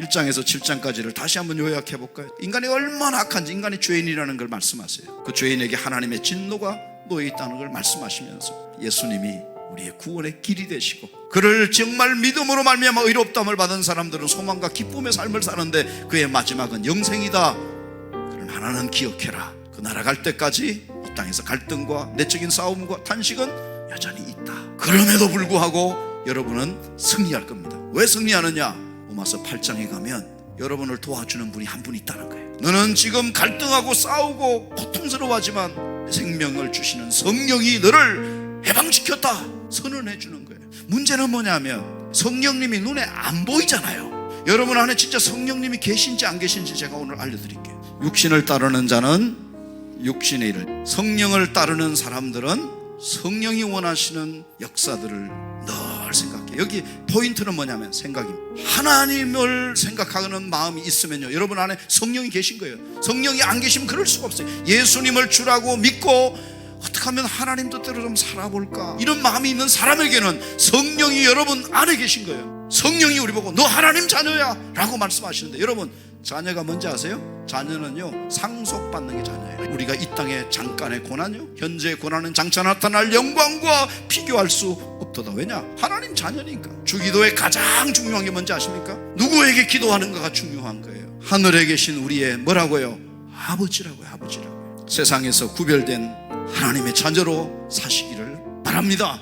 1장에서 7장까지를 다시 한번 요약해 볼까요? 인간이 얼마나 악한지 인간이 죄인이라는 걸 말씀하세요. 그 죄인에게 하나님의 진노가 놓여 있다는 걸 말씀하시면서 예수님이 우리의 구원의 길이 되시고 그를 정말 믿음으로 말미암아 의롭다함을 받은 사람들은 소망과 기쁨의 삶을 사는데 그의 마지막은 영생이다. 그런 하나는 기억해라. 그 날아갈 때까지 이 땅에서 갈등과 내적인 싸움과 탄식은 여전히 있다. 그럼에도 불구하고 여러분은 승리할 겁니다. 왜 승리하느냐? 로마서 8장에 가면 여러분을 도와주는 분이 한 분 있다는 거예요. 너는 지금 갈등하고 싸우고 고통스러워하지만 생명을 주시는 성령이 너를 해방시켰다. 선언해 주는 거예요. 문제는 뭐냐면 성령님이 눈에 안 보이잖아요. 여러분 안에 진짜 성령님이 계신지 안 계신지 제가 오늘 알려드릴게요. 육신을 따르는 자는 육신의 일을, 성령을 따르는 사람들은 성령이 원하시는 역사들을 늘 생각해. 여기 포인트는 뭐냐면 생각입니다. 하나님을 생각하는 마음이 있으면요. 여러분 안에 성령이 계신 거예요. 성령이 안 계시면 그럴 수가 없어요. 예수님을 주라고 믿고 어떻게 하면 하나님 뜻대로 좀 살아볼까 이런 마음이 있는 사람에게는 성령이 여러분 안에 계신 거예요 성령이 우리 보고 너 하나님 자녀야 라고 말씀하시는데 여러분 자녀가 뭔지 아세요? 자녀는요 상속받는 게 자녀예요 우리가 이 땅의 잠깐의 고난요 현재의 고난은 장차 나타날 영광과 비교할 수 없도다 왜냐? 하나 님 자녀니까 주기도의 가장 중요한 게 뭔지 아십니까? 누구에게 기도하는가가 중요한 거예요 하늘에 계신 우리의 뭐라고요? 아버지라고요 아버지라고요 세상에서 구별된 하나님의 자녀로 사시기를 바랍니다.